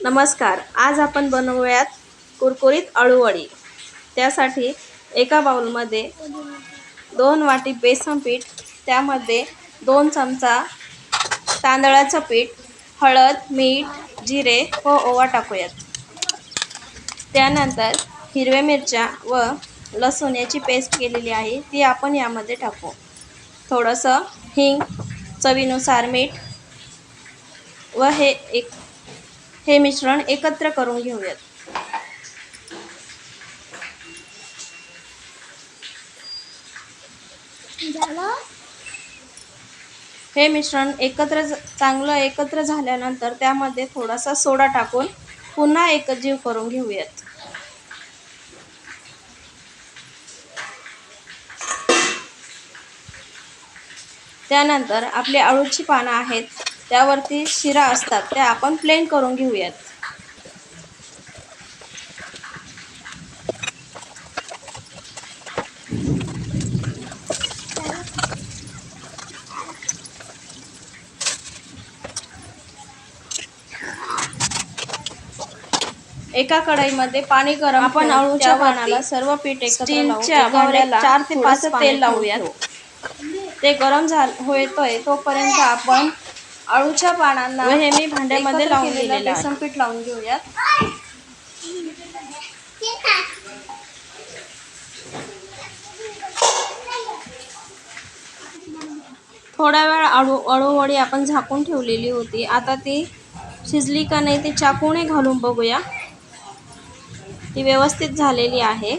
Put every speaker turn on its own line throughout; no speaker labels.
नमस्कार आज आपण बनवूयात कुरकुरीत अळूवडी. त्यासाठी एका बाउलमध्ये दोन वाटी बेसन पीठ त्यामध्ये दोन चमचा तांदळाचं पीठ हळद मीठ जिरे व ओवा टाकूयात. त्यानंतर हिरव्या मिरच्या व लसूण याची पेस्ट केलेली आहे ती आपण यामध्ये टाकू. थोडंसं हिंग चवीनुसार मीठ व हे एक हे मिश्रण एकत्र करून घेऊयात. हे मिश्रण एकत्र चांगलं एकत्र झाल्यानंतर त्यामध्ये थोडासा सोडा टाकून पुन्हा एकजीव करून घेऊयात. त्यानंतर आपली अळूची पानं आहेत. त्यावरती शिरा असतात त्या आपण प्लेन करून घेऊयात. एका कढईमध्ये पाणी गरम आपण अळूच्या पानाला सर्व पीठ एकत्र चार ते पाच तेल लावूयात. ते गरम झाल होतोय तोपर्यंत आपण अळूच्या पानांना हे मी भांड्यामध्ये लावून दिलेलं बेसन पीठ लावून घेऊयात. थोडा वेळ अळू अळूवडी आपण झाकून ठेवलेली होती. आता ती शिजली का नाही ते चाकूने घालून बघूया. ती व्यवस्थित झालेली आहे.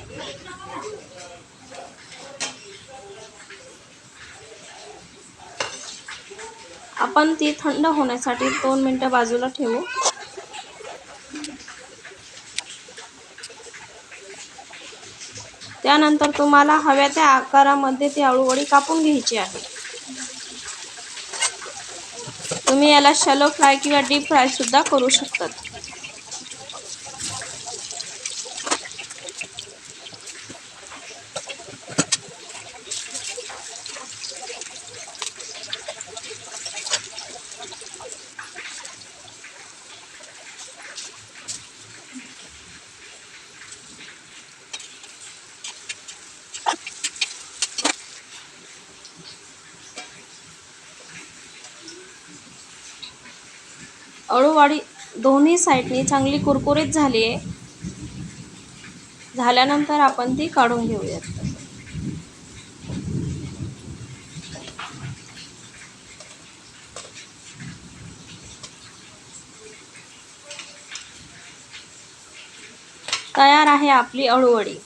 आपण ती थंड होण्यासाठी दोन मिनटं बाजूला ठेवू. त्यानंतर तुम्हाला हव्या त्या आकारामध्ये ती आळूवडी कापून घ्यायची आहे. तुम्ही याला शॅलो फ्राय किंवा डीप फ्राय सुद्धा करू शकतात. अळूवाडी दोन्ही साईडनी चांगली कुरकुरीत झाली आहे. झाल्यानंतर आपण ती काढून घेऊयात. तयार आहे आपली अळूवडी.